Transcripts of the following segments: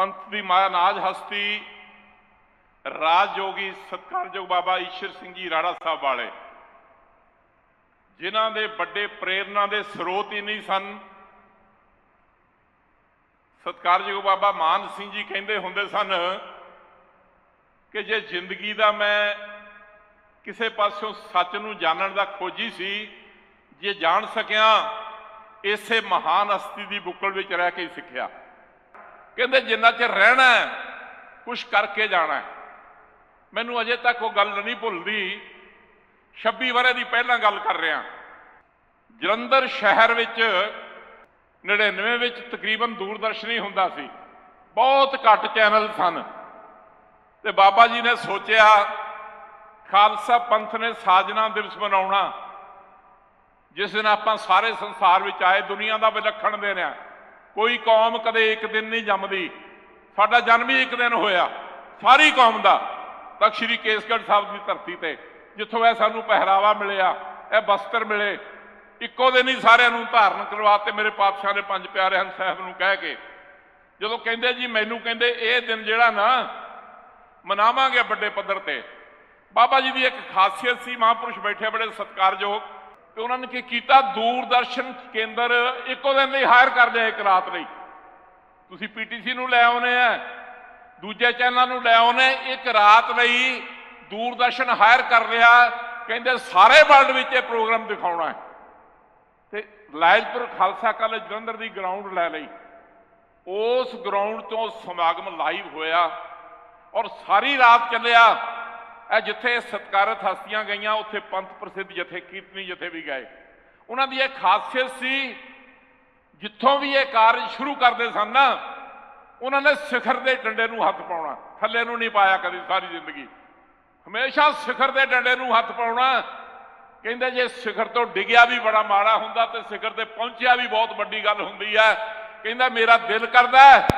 ਪੰਥ ਦੀ ਮਾਇਆ ਨਾਜ ਹਸਤੀ, ਰਾਜਯੋਗੀ ਸਤਕਾਰਯੋਗ ਬਾਬਾ ਈਸ਼ਰ ਸਿੰਘ ਜੀ ਰਾੜਾ ਸਾਹਿਬ ਵਾਲੇ। ਜਿਨ੍ਹਾਂ ਦੇ ਵੱਡੇ ਪ੍ਰੇਰਣਾ ਦੇ ਸਰੋਤ ਹੀ ਨਹੀਂ ਸਨ। ਸਤਕਾਰਯੋਗ ਬਾਬਾ ਮਾਨ ਸਿੰਘ ਜੀ ਕਹਿੰਦੇ ਹੁੰਦੇ ਸਨ ਕਿ ਜੇ ਜ਼ਿੰਦਗੀ ਦਾ ਮੈਂ ਕਿਸੇ ਪਾਸਿਓਂ ਸੱਚ ਨੂੰ ਜਾਣਨ ਦਾ ਖੋਜੀ ਸੀ, ਜੇ ਜਾਣ ਸਕਿਆ, ਇਸੇ ਮਹਾਨ ਹਸਤੀ ਦੀ ਬੁੱਕਲ ਵਿੱਚ ਰਹਿ ਕੇ ਹੀ ਸਿੱਖਿਆ। ਕਹਿੰਦੇ ਜਿੰਨਾ ਚਿਰ ਰਹਿਣਾ ਕੁਝ ਕਰਕੇ ਜਾਣਾ ਮੈਨੂੰ ਅਜੇ ਤੱਕ ਉਹ ਗੱਲ ਨਹੀਂ ਭੁੱਲਦੀ। 26 ਵਰੇ ਦੀ ਪਹਿਲਾਂ ਗੱਲ ਕਰ ਰਿਹਾ। ਜਲੰਧਰ ਸ਼ਹਿਰ ਵਿੱਚ 99 ਵਿੱਚ ਤਕਰੀਬਨ ਦੂਰਦਰਸ਼ਨ ਹੀ ਹੁੰਦਾ ਸੀ। ਬਹੁਤ ਘੱਟ ਚੈਨਲ ਸਨ। ਤੇ ਬਾਬਾ ਜੀ ਨੇ ਸੋਚਿਆ, ਖਾਲਸਾ ਪੰਥ ਨੇ ਸਾਜਨਾ ਦਿਵਸ ਮਨਾਉਣਾ। ਜਿਸ ਦਿਨ ਆਪਾਂ ਸਾਰੇ ਸੰਸਾਰ ਵਿੱਚ ਆਏ, ਦੁਨੀਆ ਦਾ ਵਿਲੱਖਣ ਦਿਨ ਆ ਕੋਈ ਕੌਮ ਕਦੇ ਇੱਕ ਦਿਨ ਨਹੀਂ ਜੰਮਦੀ। ਸਾਡਾ ਜਨਮ ਹੀ ਇੱਕ ਦਿਨ ਹੋਇਆ। ਸਾਰੀ ਕੌਮ ਦਾ। ਤਖਤ ਸ੍ਰੀ ਕੇਸਗੜ੍ਹ ਸਾਹਿਬ ਦੀ ਧਰਤੀ ਤੇ, ਜਿੱਥੋਂ ਇਹ ਸਾਨੂੰ ਪਹਿਰਾਵਾ ਮਿਲਿਆ, ਇਹ ਬਸਤਰ ਮਿਲੇ। ਇੱਕੋ ਦਿਨ ਹੀ ਸਾਰਿਆਂ ਨੂੰ ਧਾਰਨ ਕਰਵਾਤੇ ਮੇਰੇ ਪਾਤਸ਼ਾਹ ਨੇ ਪੰਜ ਪਿਆਰੇ ਹਨ ਸਾਹਿਬ ਨੂੰ ਕਹਿ ਕੇ, ਜਦੋਂ ਕਹਿੰਦੇ ਜੀ, ਮੈਨੂੰ ਕਹਿੰਦੇ, ਇਹ ਦਿਨ ਜਿਹੜਾ ਨਾ, ਮਨਾਵਾਂਗੇ ਵੱਡੇ ਪੱਧਰ ਤੇ। ਬਾਬਾ ਜੀ ਦੀ ਇੱਕ ਖਾਸੀਅਤ ਸੀ, ਮਹਾਂਪੁਰਸ਼ ਬੈਠੇ ਬੜੇ ਸਤਿਕਾਰਯੋਗ। ਤੇ ਉਹਨਾਂ ਨੇ ਕੀ ਕੀਤਾ? ਦੂਰਦਰਸ਼ਨ ਕੇਂਦਰ ਇੱਕੋ ਦਿਨ ਲਈ ਹਾਇਰ ਕਰ ਲਿਆ ਇੱਕ ਰਾਤ ਲਈ। ਤੁਸੀਂ ਪੀਟੀਸੀ ਨੂੰ ਲੈ ਆਉਨੇ ਆ, ਦੂਜੇ ਚੈਨਲਾਂ ਨੂੰ ਲੈ ਆਉਨੇ, ਇੱਕ ਰਾਤ ਲਈ ਦੂਰਦਰਸ਼ਨ ਹਾਇਰ ਕਰ ਲਿਆ, ਕਹਿੰਦੇ ਸਾਰੇ ਵਰਲਡ ਵਿੱਚ ਇਹ ਪ੍ਰੋਗਰਾਮ ਦਿਖਾਉਣਾ ਹੈ। ਤੇ ਲਾਇਜਪੁਰ ਖਾਲਸਾ ਕਾਲਜ ਜਲੰਧਰ ਦੀ ਗਰਾਊਂਡ ਲੈ ਲਈ। ਉਸ ਗਰਾਊਂਡ ਤੋਂ ਸਮਾਗਮ ਲਾਈਵ ਹੋਇਆ ਔਰ ਸਾਰੀ ਰਾਤ ਚੱਲਿਆ। ਇਹ ਜਿੱਥੇ ਸਤਕਾਰਤ ਹਸਤੀਆਂ ਗਈਆਂ, ਉੱਥੇ ਪੰਥ ਪ੍ਰਸਿੱਧ ਜਥੇ ਕੀਰਤਨੀ ਜਥੇ ਵੀ ਗਏ। ਉਹਨਾਂ ਦੀ ਇਹ ਖਾਸੀਅਤ ਸੀ, ਜਿੱਥੋਂ ਵੀ ਇਹ ਕਾਰਜ ਸ਼ੁਰੂ ਕਰਦੇ ਸਨ ਨਾ ਉਹਨਾਂ ਨੇ ਸਿਖਰ ਦੇ ਡੰਡੇ ਨੂੰ ਹੱਥ ਪਾਉਣਾ। ਥੱਲੇ ਨੂੰ ਨਹੀਂ ਪਾਇਆ ਕਦੀ ਸਾਰੀ ਜ਼ਿੰਦਗੀ। ਹਮੇਸ਼ਾ ਸਿਖਰ ਦੇ ਡੰਡੇ ਨੂੰ ਹੱਥ ਪਾਉਣਾ। ਕਹਿੰਦੇ ਜੇ ਸਿਖਰ ਤੋਂ ਡਿੱਗਿਆ ਵੀ ਬੜਾ ਮਾੜਾ ਹੁੰਦਾ ਤੇ ਸਿਖਰ ਤੇ ਪਹੁੰਚਿਆ ਵੀ ਬਹੁਤ ਵੱਡੀ ਗੱਲ ਹੁੰਦੀ ਹੈ। ਕਹਿੰਦਾ ਮੇਰਾ ਦਿਲ ਕਰਦਾ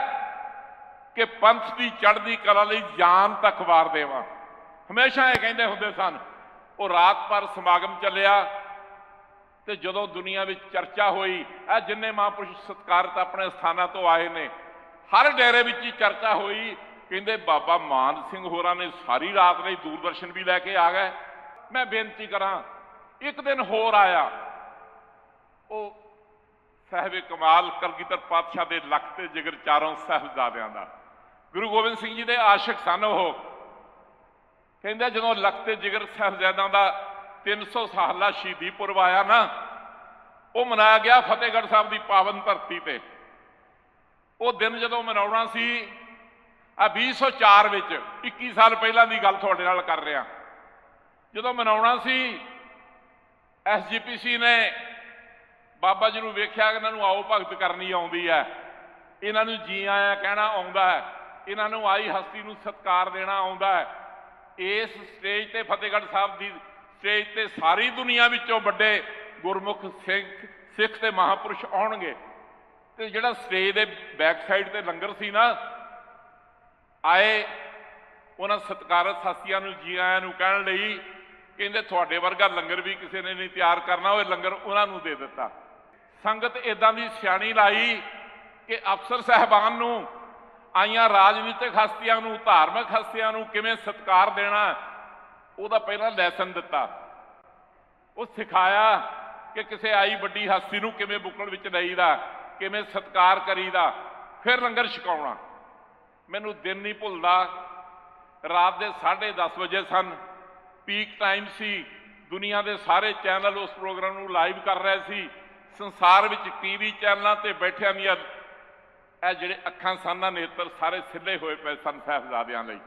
ਕਿ ਪੰਥ ਦੀ ਚੜ੍ਹਦੀ ਕਲਾ ਲਈ ਜਾਨ ਤੱਕ ਵਾਰ ਦੇਵਾਂ। ਹਮੇਸ਼ਾ ਇਹ ਕਹਿੰਦੇ ਹੁੰਦੇ ਸਨ, ਉਹ ਰਾਤ ਪਰ ਸਮਾਗਮ ਚੱਲਿਆ ਤੇ ਜਦੋਂ ਦੁਨੀਆ ਵਿੱਚ ਚਰਚਾ ਹੋਈ, ਇਹ ਜਿੰਨੇ ਮਹਾਂਪੁਰਸ਼ ਸਤਕਾਰਤ ਆਪਣੇ ਸਥਾਨਾਂ ਤੋਂ ਆਏ ਨੇ, ਹਰ ਡੇਰੇ ਵਿੱਚ ਹੀ ਚਰਚਾ ਹੋਈ, ਕਹਿੰਦੇ ਬਾਬਾ ਮਾਨ ਸਿੰਘ ਹੋਰਾਂ ਨੇ ਸਾਰੀ ਰਾਤ ਲਈ ਦੂਰਦਰਸ਼ਨ ਵੀ ਲੈ ਕੇ ਆ ਗਏ। ਮੈਂ ਬੇਨਤੀ ਕਰਾਂ, ਇੱਕ ਦਿਨ ਹੋਰ ਆਇਆ, ਉਹ ਸਾਹਿਬ ਕਮਾਲ ਕਲਗੀਧਰ ਪਾਤਸ਼ਾਹ ਦੇ ਲੱਖ ਤੇ ਜਿਗਰ ਚਾਰੋਂ ਸਾਹਿਬਜ਼ਾਦਿਆਂ ਦਾ। ਗੁਰੂ ਗੋਬਿੰਦ ਸਿੰਘ ਜੀ ਦੇ ਆਸ਼ਿਕ ਸਨ ਉਹ। ਕਹਿੰਦੇ ਜਦੋਂ ਲੱਖ ਜਿਗਰ ਸਾਹਿਬਜ਼ਾਦਿਆਂ ਦਾ 300 ਸਾਲਾ ਸ਼ਹੀਦੀ ਪੁਰਬ ਆਇਆ ਨਾ, ਉਹ ਮਨਾਇਆ ਗਿਆ ਫਤਿਹਗੜ੍ਹ ਸਾਹਿਬ ਦੀ ਪਾਵਨ ਧਰਤੀ ਤੇ। ਉਹ ਦਿਨ ਜਦੋਂ ਮਨਾਉਣਾ ਸੀ ਆ 2004 ਵਿੱਚ 21 ਸਾਲ ਪਹਿਲਾਂ ਦੀ ਗੱਲ ਤੁਹਾਡੇ ਨਾਲ ਕਰ ਰਿਹਾ। ਜਦੋਂ ਮਨਾਉਣਾ ਸੀ ਐਸਜੀਪੀਸੀ ਨੇ ਬਾਬਾ ਜੀ ਨੂੰ ਵੇਖਿਆ, ਇਹਨਾਂ ਨੂੰ ਆਓ ਭਗਤ ਕਰਨੀ ਆਉਂਦੀ ਹੈ। ਇਹਨਾਂ ਨੂੰ ਜੀ ਆਇਆ ਕਹਿਣਾ ਆਉਂਦਾ ਹੈ। ਇਹਨਾਂ ਨੂੰ ਆਈ ਹਸਤੀ ਨੂੰ ਸਤਕਾਰ ਦੇਣਾ ਆਉਂਦਾ ਹੈ। ਇਸ ਸਟੇਜ ਤੇ ਫਤਿਹਗੜ੍ਹ ਸਾਹਿਬ ਦੀ ਸਟੇਜ ਤੇ ਸਾਰੀ ਦੁਨੀਆ ਵਿੱਚੋਂ ਵੱਡੇ ਗੁਰਮੁਖ ਸਿੱਖ ਸਿੱਖ ਤੇ ਮਹਾਪੁਰਸ਼ ਆਉਣਗੇ। ਤੇ ਜਿਹੜਾ ਸਟੇਜ ਦੇ ਬੈਕ ਸਾਈਡ ਤੇ ਲੰਗਰ ਸੀ ਨਾ, ਆਏ ਉਹਨਾਂ ਸਤਕਾਰਤ ਸਾਥੀਆਂ ਨੂੰ ਜੀ ਆਇਆਂ ਨੂੰ ਕਹਿਣ ਲਈ, ਕਹਿੰਦੇ ਤੁਹਾਡੇ ਵਰਗਾ ਲੰਗਰ ਵੀ ਕਿਸੇ ਨੇ ਨਹੀਂ ਤਿਆਰ ਕਰਨਾ, ਉਹ ਲੰਗਰ ਉਹਨਾਂ ਨੂੰ ਦੇ ਦਿੱਤਾ। ਸੰਗਤ ਇਦਾਂ ਦੀ ਸਿਆਣੀ ਲਾਈ ਕਿ ਅਫਸਰ ਸਹਿਬਾਨ ਨੂੰ ਆਈਆਂ ਰਾਜਨੀਤਿਕ ਹਸਤੀਆਂ ਨੂੰ, ਧਾਰਮਿਕ ਹਸਤੀਆਂ ਨੂੰ ਕਿਵੇਂ ਸਤਕਾਰ ਦੇਣਾ, ਉਹਦਾ ਪਹਿਲਾਂ ਲੈਸਨ ਦਿੱਤਾ। ਉਹ ਸਿਖਾਇਆ ਕਿ ਕਿਸੇ ਆਈ ਵੱਡੀ ਹਸਤੀ ਨੂੰ ਕਿਵੇਂ ਬੁੱਕਲ ਵਿੱਚ ਲਈਦਾ ਕਿਵੇਂ ਸਤਕਾਰ ਕਰੀਦਾ, ਫਿਰ ਲੰਗਰ ਛਕਾਉਣਾ। ਮੈਨੂੰ ਦਿਨ ਨਹੀਂ ਭੁੱਲਦਾ। ਰਾਤ ਦੇ 10:30 ਵਜੇ ਸਨ। ਪੀਕ ਟਾਈਮ ਸੀ। ਦੁਨੀਆ ਦੇ ਸਾਰੇ ਚੈਨਲ ਉਸ ਪ੍ਰੋਗਰਾਮ ਨੂੰ ਲਾਈਵ ਕਰ ਰਹੇ ਸੀ। ਸੰਸਾਰ ਵਿੱਚ ਟੀਵੀ ਚੈਨਲਾਂ ਤੇ ਬੈਠਿਆਂ ਦੀਆਂ ਇਹ ਜਿਹੜੇ ਅੱਖਾਂ ਸਾਨਾ ਨੇਤਰ ਸਾਰੇ ਸਿੱਲੇ ਹੋਏ ਪਏ ਸਨ ਸਾਹਿਬਜ਼ਾਦਿਆਂ ਲਈ।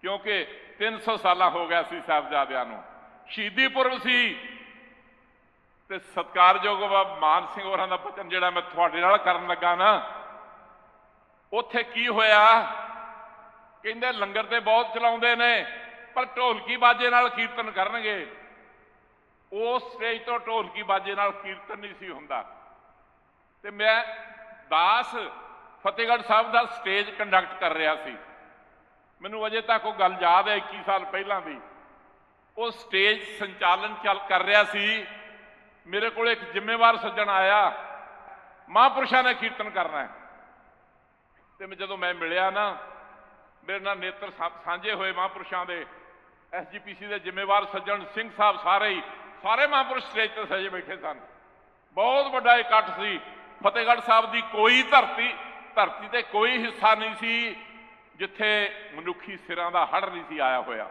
ਕਿਉਂਕਿ 300 ਸਾਲਾਂ ਹੋ ਗਿਆ ਸੀ ਸਾਹਿਬਜ਼ਾਦਿਆਂ ਨੂੰ। ਸ਼ਹੀਦੀ ਪੁਰਬ ਸੀ ਤੇ ਸਤਕਾਰਯੋਗ ਬਾਬਾ ਮਾਨ ਸਿੰਘ ਹੋਰਾਂ ਦਾ ਬਚਨ ਜਿਹੜਾ ਮੈਂ ਤੁਹਾਡੇ ਨਾਲ ਕਰਨ ਲੱਗਾ ਨਾ, ਉੱਥੇ ਕੀ ਹੋਇਆ? ਕਹਿੰਦੇ ਲੰਗਰ ਤੇ ਬਹੁਤ ਚਲਾਉਂਦੇ ਨੇ, ਪਰ ਢੋਲਕੀ ਬਾਜੇ ਨਾਲ ਕੀਰਤਨ ਕਰਨਗੇ। ਉਸ ਸਟੇਜ ਤੋਂ ਢੋਲਕੀ ਬਾਜੇ ਨਾਲ ਕੀਰਤਨ ਨਹੀਂ ਸੀ ਹੁੰਦਾ। ਤੇ ਮੈਂ ਦਾਸ ਫਤਿਹਗੜ੍ਹ ਸਾਹਿਬ ਦਾ ਸਟੇਜ ਕੰਡਕਟ ਕਰ ਰਿਹਾ ਸੀ। ਮੈਨੂੰ ਅਜੇ ਤੱਕ ਉਹ ਗੱਲ ਯਾਦ ਹੈ 21 ਸਾਲ ਪਹਿਲਾਂ ਦੀ। ਉਹ ਸਟੇਜ ਸੰਚਾਲਨ ਚੱਲ ਕਰ ਰਿਹਾ ਸੀ। ਮੇਰੇ ਕੋਲ ਇੱਕ ਜ਼ਿੰਮੇਵਾਰ ਸੱਜਣ ਆਇਆ। ਮਹਾਂਪੁਰਸ਼ਾਂ ਨੇ ਕੀਰਤਨ ਕਰਨਾ ਹੈ। ਤੇ ਮੈਂ ਜਦੋਂ ਮੈਂ ਮਿਲਿਆ ਨਾ, ਮੇਰੇ ਨਾਲ ਨੇਤਰ ਸਾਂਝੇ ਹੋਏ ਮਹਾਂਪੁਰਸ਼ਾਂ ਦੇ ਐਸਜੀਪੀਸੀ ਦੇ ਜ਼ਿੰਮੇਵਾਰ ਸੱਜਣ ਸਿੰਘ ਸਾਹਿਬ ਸਾਰੇ ਹੀ, ਸਾਰੇ ਮਹਾਂਪੁਰਸ਼ ਸਟੇਜ ਤੇ ਸਜੇ ਬੈਠੇ ਸਨ। ਬਹੁਤ ਵੱਡਾ ਇਕੱਠ ਸੀ। ਫਤਿਹਗੜ੍ਹ ਸਾਹਿਬ ਦੀ ਕੋਈ ਧਰਤੀ ਧਰਤੀ ਤੇ ਕੋਈ ਹਿੱਸਾ ਨਹੀਂ ਸੀ ਜਿੱਥੇ ਮਨੁੱਖੀ ਸਿਰਾਂ ਦਾ ਹੜ ਨਹੀਂ ਸੀ ਆਇਆ ਹੋਇਆ।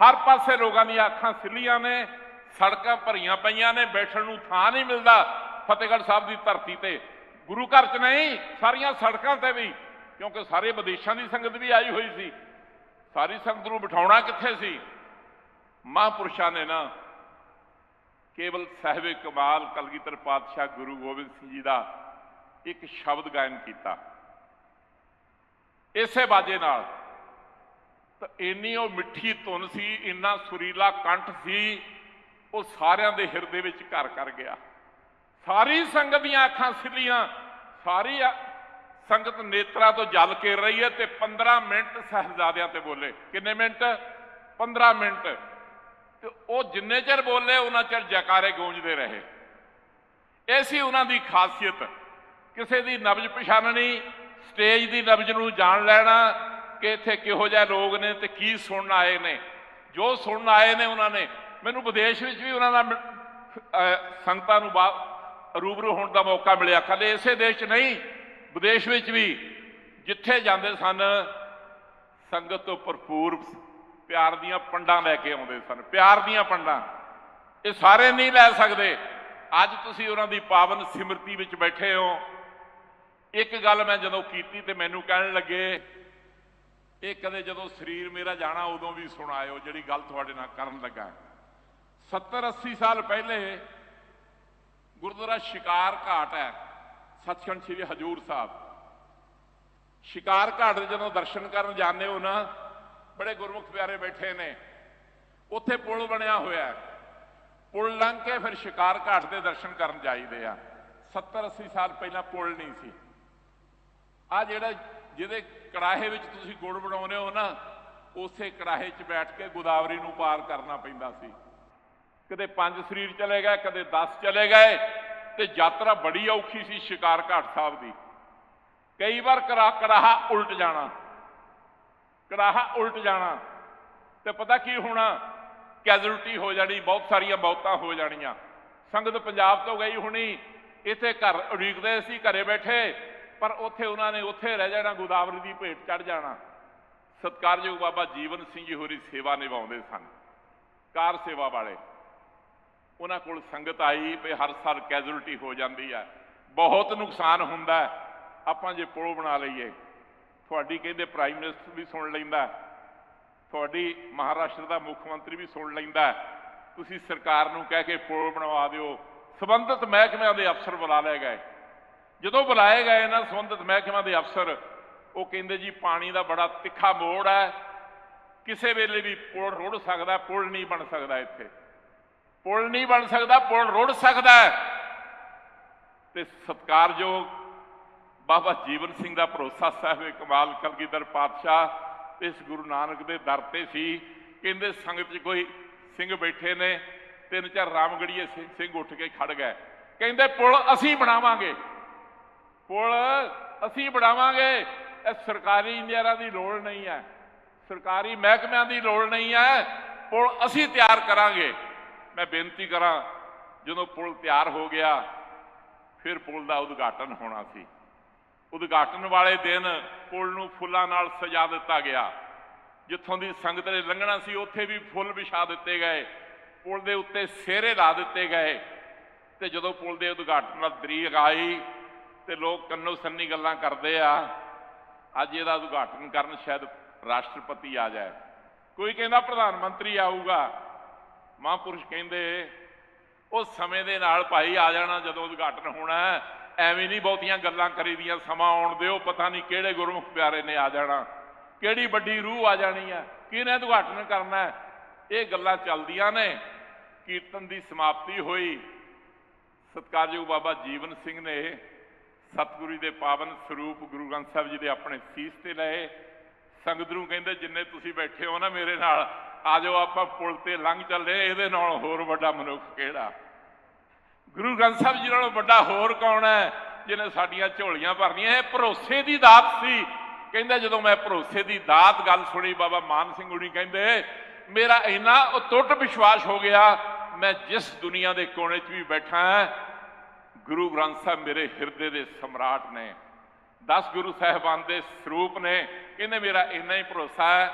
ਹਰ ਪਾਸੇ ਲੋਕਾਂ ਦੀਆਂ ਅੱਖਾਂ ਸਿੱਲੀਆਂ ਨੇ, ਸੜਕਾਂ ਭਰੀਆਂ ਪਈਆਂ ਨੇ, ਬੈਠਣ ਨੂੰ ਥਾਂ ਨਹੀਂ ਮਿਲਦਾ ਫਤਿਹਗੜ੍ਹ ਸਾਹਿਬ ਦੀ ਧਰਤੀ ਤੇ। ਗੁਰੂ ਘਰ 'ਚ ਨਹੀਂ, ਸਾਰੀਆਂ ਸੜਕਾਂ ਤੇ ਵੀ, ਕਿਉਂਕਿ ਸਾਰੇ ਵਿਦੇਸ਼ਾਂ ਦੀ ਸੰਗਤ ਵੀ ਆਈ ਹੋਈ ਸੀ। ਸਾਰੀ ਸੰਗਤ ਨੂੰ ਬਿਠਾਉਣਾ ਕਿੱਥੇ ਸੀ? ਮਹਾਂਪੁਰਸ਼ਾਂ ਨੇ ਨਾ ਕੇਵਲ ਸਾਹਿਬੇ ਕਮਾਲ ਕਲਗੀਧਰ ਪਾਤਸ਼ਾਹ ਗੁਰੂ ਗੋਬਿੰਦ ਸਿੰਘ ਜੀ ਦਾ ਇੱਕ ਸ਼ਬਦ ਗਾਇਨ ਕੀਤਾ। ਇਸੇ ਬਾਜੇ ਨਾਲ ਤਾਂ ਇੰਨੀ ਉਹ ਮਿੱਠੀ ਧੁਨ ਸੀ, ਇੰਨਾ ਸੁਰੀਲਾ ਕੰਠ ਸੀ, ਉਹ ਸਾਰਿਆਂ ਦੇ ਹਿਰਦੇ ਵਿੱਚ ਘਰ ਕਰ ਗਿਆ। ਸਾਰੀ ਸੰਗਤ ਦੀਆਂ ਅੱਖਾਂ ਸਿੱਲੀਆਂ, ਸਾਰੀ ਸੰਗਤ ਨੇਤਰਾਂ ਤੋਂ ਜਲ ਕੇ ਰਹੀ ਹੈ ਤੇ 15 ਮਿੰਟ ਸਹਿਬਜ਼ਾਦਿਆਂ ਤੇ ਬੋਲੇ। ਕਿੰਨੇ ਮਿੰਟ? 15 ਮਿੰਟ। ਤੇ ਉਹ ਜਿੰਨੇ ਚਿਰ ਬੋਲੇ, ਉਹਨਾਂ ਚਿਰ ਜੈਕਾਰੇ ਗੂੰਜਦੇ ਰਹੇ। ਇਹ ਸੀ ਉਹਨਾਂ ਦੀ ਖਾਸੀਅਤ। ਕਿਸੇ ਦੀ ਨਬਜ ਪਛਾਣਨੀ, ਸਟੇਜ ਦੀ ਨਬਜ ਨੂੰ ਜਾਣ ਲੈਣਾ ਕਿ ਇੱਥੇ ਕਿਹੋ ਜਿਹੇ ਲੋਕ ਨੇ ਤੇ ਕੀ ਸੁਣਨ ਆਏ ਨੇ। ਜੋ ਸੁਣਨ ਆਏ ਨੇ ਉਹਨਾਂ ਨੇ, ਮੈਨੂੰ ਵਿਦੇਸ਼ ਵਿੱਚ ਵੀ ਉਹਨਾਂ ਦਾ ਸੰਗਤਾਂ ਨੂੰ ਬਾ- ਰੂਬਰੂ ਹੋਣ ਦਾ ਮੌਕਾ ਮਿਲਿਆ। ਕੱਲੇ ਇਸੇ ਦੇਸ਼ 'ਚ ਨਹੀਂ, ਵਿਦੇਸ਼ ਵਿੱਚ ਵੀ ਜਿੱਥੇ ਜਾਂਦੇ ਸਨ, ਸੰਗਤ ਤੋਂ ਭਰਪੂਰ ਪਿਆਰ ਦੀਆਂ ਪੰਡਾਂ ਲੈ ਕੇ ਆਉਂਦੇ ਸਨ। ਪਿਆਰ ਦੀਆਂ ਪੰਡਾਂ। ਇਹ ਸਾਰੇ ਨਹੀਂ ਲੈ ਸਕਦੇ। ਅੱਜ ਤੁਸੀਂ ਉਹਨਾਂ ਦੀ ਪਾਵਨ ਸਿਮਰਤੀ ਵਿੱਚ ਬੈਠੇ ਹੋ। ਇੱਕ ਗੱਲ ਮੈਂ ਜਦੋਂ ਕੀਤੀ ਤੇ ਮੈਨੂੰ ਕਹਿਣ ਲੱਗੇ, ਇਹ ਕਦੇ ਜਦੋਂ ਸਰੀਰ ਮੇਰਾ ਜਾਣਾ ਉਦੋਂ ਵੀ ਸੁਣਾਇਓ ਜਿਹੜੀ ਗੱਲ ਤੁਹਾਡੇ ਨਾਲ ਕਰਨ ਲੱਗਾ। 70 80 ਸਾਲ ਪਹਿਲੇ ਗੁਰਦੁਆਰਾ ਸ਼ਿਕਾਰ ਘਾਟ ਹੈ, ਸੱਚਖੰਡ ਸ੍ਰੀ ਹਜੂਰ ਸਾਹਿਬ। ਸ਼ਿਕਾਰ ਘਾਟ ਦੇ ਜਦੋਂ ਦਰਸ਼ਨ ਕਰਨ ਜਾਂਦੇ ਹੋ ਨਾ, ਬੜੇ ਗੁਰਮੁਖ ਪਿਆਰੇ ਬੈਠੇ ਨੇ। ਉੱਥੇ ਪੁਲ ਬਣਿਆ ਹੋਇਆ ਪੁਲ ਲੰਘ ਕੇ ਫਿਰ ਸ਼ਿਕਾਰ ਘਾਟ ਦੇ ਦਰਸ਼ਨ ਕਰਨ ਜਾਈਦੇ ਆ। 70 80 ਸਾਲ ਪਹਿਲਾਂ ਪੁਲ ਨਹੀਂ ਸੀ। ਆ ਜਿਹੜਾ ਜਿਹਦੇ ਕੜਾਹੇ ਵਿੱਚ ਤੁਸੀਂ ਗੁੜ ਬਣਾਉਂਦੇ ਹੋ ਨਾ, ਉਸੇ ਕੜਾਹੇ 'ਚ ਬੈਠ ਕੇ ਗੋਦਾਵਰੀ ਨੂੰ ਪਾਰ ਕਰਨਾ ਪੈਂਦਾ ਸੀ। ਕਦੇ ਪੰਜ ਸਰੀਰ ਚਲੇ ਗਏ, ਕਦੇ 10 ਚਲੇ ਗਏ, ਤੇ ਯਾਤਰਾ ਬੜੀ ਔਖੀ ਸੀ ਸ਼ਿਕਾਰ ਘਾਟ ਸਾਹਿਬ ਦੀ। ਕਈ ਵਾਰ ਕਰਾ, ਕੜਾਹਾ ਉਲਟ ਜਾਣਾ। ਕੜਾਹਾ ਉਲਟ ਜਾਣਾ। ਤੇ ਪਤਾ ਕੀ ਹੋਣਾ? ਕੈਜੂਲਟੀ ਹੋ ਜਾਣੀ, ਬਹੁਤ ਸਾਰੀਆਂ ਮੌਤਾਂ ਹੋ ਜਾਣੀਆਂ। ਸੰਗਤ ਪੰਜਾਬ ਤੋਂ ਗਈ ਹੁਣੀ, ਇੱਥੇ ਘਰ ਉਡੀਕਦੇ ਸੀ, ਘਰੇ ਬੈਠੇ। ਪਰ ਉੱਥੇ ਉਹਨਾਂ ਨੇ ਉੱਥੇ ਰਹਿ ਜਾਣਾ, ਗੋਦਾਵਰੀ ਦੀ ਭੇਟ ਚੜ ਜਾਣਾ। ਸਤਕਾਰਯੋਗ ਬਾਬਾ ਜੀਵਨ ਸਿੰਘ ਜੀ ਹੋਰੀ ਸੇਵਾ ਨਿਭਾਉਂਦੇ ਸਨ, ਕਾਰ ਸੇਵਾ ਵਾਲੇ। ਉਹਨਾਂ ਕੋਲ ਸੰਗਤ ਆਈ ਵੀ ਹਰ ਸਾਲ ਕੈਜੂਲਟੀ ਹੋ ਜਾਂਦੀ ਹੈ ਬਹੁਤ ਨੁਕਸਾਨ ਹੁੰਦਾ ਆਪਾਂ ਜੇ ਪੁਲ ਬਣਾ ਲਈਏ, ਤੁਹਾਡੀ ਕਹਿੰਦੇ ਪ੍ਰਾਈਮ ਮਿਨਿਸਟਰ ਵੀ ਸੁਣ ਲੈਂਦਾ ਤੁਹਾਡੀ ਮਹਾਰਾਸ਼ਟਰ ਦਾ ਮੁੱਖ ਮੰਤਰੀ ਵੀ ਸੁਣ ਲੈਂਦਾ ਤੁਸੀਂ ਸਰਕਾਰ ਨੂੰ ਕਹਿ ਕੇ ਪੁਲ ਬਣਵਾ ਦਿਓ। ਸੰਬੰਧਿਤ ਮਹਿਕਮਿਆਂ ਦੇ ਅਫਸਰ ਬੁਲਾ ਲਏ ਗਏ। ਜਦੋਂ ਬੁਲਾਏ ਗਏ ਨਾ ਸੰਬੰਧਿਤ ਮਹਿਕਮਾ ਦੇ ਅਫਸਰ, ਉਹ ਕਹਿੰਦੇ ਜੀ ਪਾਣੀ ਦਾ ਬੜਾ ਤਿੱਖਾ ਮੋੜ ਹੈ। ਕਿਸੇ ਵੇਲੇ ਵੀ ਪੁਲ ਰੁੜ ਸਕਦਾ, ਪੁਲ ਨਹੀਂ ਬਣ ਸਕਦਾ ਇੱਥੇ। ਪੁਲ ਨਹੀਂ ਬਣ ਸਕਦਾ, ਪੁਲ ਰੁੜ ਸਕਦਾ ਹੈ। ਤੇ ਸਤਕਾਰਯੋਗ ਬਾਬਾ ਜੀਵਨ ਸਿੰਘ ਦਾ ਭਰੋਸਾ ਸਾਹਿਬ ਕਮਾਲ ਕਲਗੀਧਰ ਪਾਤਸ਼ਾਹ ਇਸ ਗੁਰੂ ਨਾਨਕ ਦੇ ਦਰ ਤੇ ਸੀ। ਕਹਿੰਦੇ ਸੰਗਤ 'ਚ ਕੋਈ ਸਿੰਘ ਬੈਠੇ ਨੇ, ਤਿੰਨ ਚਾਰ ਰਾਮਗੜੀਏ ਸਿੰਘ ਉੱਠ ਕੇ ਖੜ ਗਏ। ਕਹਿੰਦੇ ਪੁਲ ਅਸੀਂ ਬਣਾਵਾਂਗੇ। ਪੁਲ ਅਸੀਂ ਬਣਾਵਾਂਗੇ। ਇਹ ਸਰਕਾਰੀ ਇੰਜੀਨੀਅਰਾਂ ਦੀ ਲੋੜ ਨਹੀਂ ਹੈ। ਸਰਕਾਰੀ ਮਹਿਕਮਿਆਂ ਦੀ ਲੋੜ ਨਹੀਂ ਹੈ। ਪੁਲ ਅਸੀਂ ਤਿਆਰ ਕਰਾਂਗੇ। ਮੈਂ ਬੇਨਤੀ ਕਰਾਂ, ਜਦੋਂ ਪੁਲ ਤਿਆਰ ਹੋ ਗਿਆ, ਫਿਰ ਪੁਲ ਦਾ ਉਦਘਾਟਨ ਹੋਣਾ ਸੀ। ਉਦਘਾਟਨ ਵਾਲੇ ਦਿਨ ਪੁਲ ਨੂੰ ਫੁੱਲਾਂ ਨਾਲ ਸਜਾ ਦਿੱਤਾ ਗਿਆ। ਜਿੱਥੋਂ ਦੀ ਸੰਗਤ ਨੇ ਲੰਘਣਾ ਸੀ, ਉੱਥੇ ਵੀ ਫੁੱਲ ਵਿਛਾ ਦਿੱਤੇ ਗਏ। ਪੁਲ ਦੇ ਉੱਤੇ ਸਿਹਰੇ ਲਾ ਦਿੱਤੇ ਗਏ। ਤੇ ਜਦੋਂ ਪੁਲ ਦੇ ਉਦਘਾਟਨ ਦਾ ਤਰੀਕ ਆਈ ਤੇ ਲੋਕ ਕੰਨੋ ਸੰਨੀ ਗੱਲਾਂ ਕਰਦੇ ਆ। ਅੱਜ ਇਹਦਾ ਉਦਘਾਟਨ ਕਰਨ ਸ਼ਾਇਦ ਰਾਸ਼ਟਰਪਤੀ ਆ ਜਾਏ। ਕੋਈ ਕਹਿੰਦਾ ਪ੍ਰਧਾਨ ਮੰਤਰੀ ਆਊਗਾ। ਮਹਾਂਪੁਰਸ਼ ਕਹਿੰਦੇ, ਉਹ ਸਮੇਂ ਦੇ ਨਾਲ ਭਾਈ ਆ ਜਾਣਾ ਜਦੋਂ ਉਦਘਾਟਨ ਹੋਣਾ ਐਵੇਂ ਨਹੀਂ ਬਹੁਤੀਆਂ ਗੱਲਾਂ ਕਰੀਦੀਆਂ ਸਮਾਂ ਆਉਣ ਦਿਓ, ਪਤਾ ਨਹੀਂ ਕਿਹੜੇ ਗੁਰਮੁਖ ਪਿਆਰੇ ਨੇ ਆ ਜਾਣਾ। ਕਿਹੜੀ ਵੱਡੀ ਰੂਹ ਆ ਜਾਣੀ ਹੈ? ਕਿਹਨੇ ਉਦਘਾਟਨ ਕਰਨਾ ਹੈ? ਇਹ ਗੱਲਾਂ ਚੱਲਦੀਆਂ ਨੇ। ਕੀਰਤਨ ਦੀ ਸਮਾਪਤੀ ਹੋਈ। ਸਤਕਾਰਯੋਗ ਬਾਬਾ ਜੀਵਨ ਸਿੰਘ ਨੇ ਸਤਿਗੁਰੂ ਦੇ ਪਾਵਨ ਸਰੂਪ ਗੁਰੂ ਗ੍ਰੰਥ ਸਾਹਿਬ ਜੀ ਦੇ ਆਪਣੇ ਸੀਸ ਤੇ ਲਏ। ਸੰਗਤ ਨੂੰ ਕਹਿੰਦੇ, ਜਿੰਨੇ ਤੁਸੀਂ ਬੈਠੇ ਹੋ ਨਾ ਮੇਰੇ ਨਾਲ, ਆ ਜਾਓ ਆਪਾਂ ਪੁਲ ਤੇ ਲੰਘ ਚੱਲੇ। ਇਹਦੇ ਨਾਲ ਹੋਰ ਵੱਡਾ ਮਨੁੱਖ ਕਿਹੜਾ? ਗੁਰੂ ਗ੍ਰੰਥ ਸਾਹਿਬ ਜੀ ਨਾਲੋਂ ਵੱਡਾ ਹੋਰ ਕੌਣ ਹੈ, ਜਿਹਨੇ ਸਾਡੀਆਂ ਝੋਲੀਆਂ ਭਰਨੀਆਂ? ਇਹ ਭਰੋਸੇ ਦੀ ਦਾਤ ਸੀ। ਕਹਿੰਦਾ, ਜਦੋਂ ਮੈਂ ਭਰੋਸੇ ਦੀ ਦਾਤ ਗੱਲ ਸੁਣੀ, ਬਾਬਾ ਮਾਨ ਸਿੰਘ ਹੁਣੀ ਕਹਿੰਦੇ, ਮੇਰਾ ਇੰਨਾ ਅਟੁੱਟ ਵਿਸ਼ਵਾਸ ਹੋ ਗਿਆ, ਮੈਂ ਜਿਸ ਦੁਨੀਆ ਦੇ ਕੋਨੇ 'ਚ ਵੀ ਬੈਠਾ ਹਾਂ ਗੁਰੂ ਗ੍ਰੰਥ ਸਾਹਿਬ ਮੇਰੇ ਹਿਰਦੇ ਦੇ ਸਮਰਾਟ ਨੇ। 10 ਗੁਰੂ ਸਾਹਿਬਾਨ ਦੇ ਸਰੂਪ ਨੇ। ਕਹਿੰਦੇ ਮੇਰਾ ਇੰਨਾ ਹੀ ਭਰੋਸਾ ਹੈ।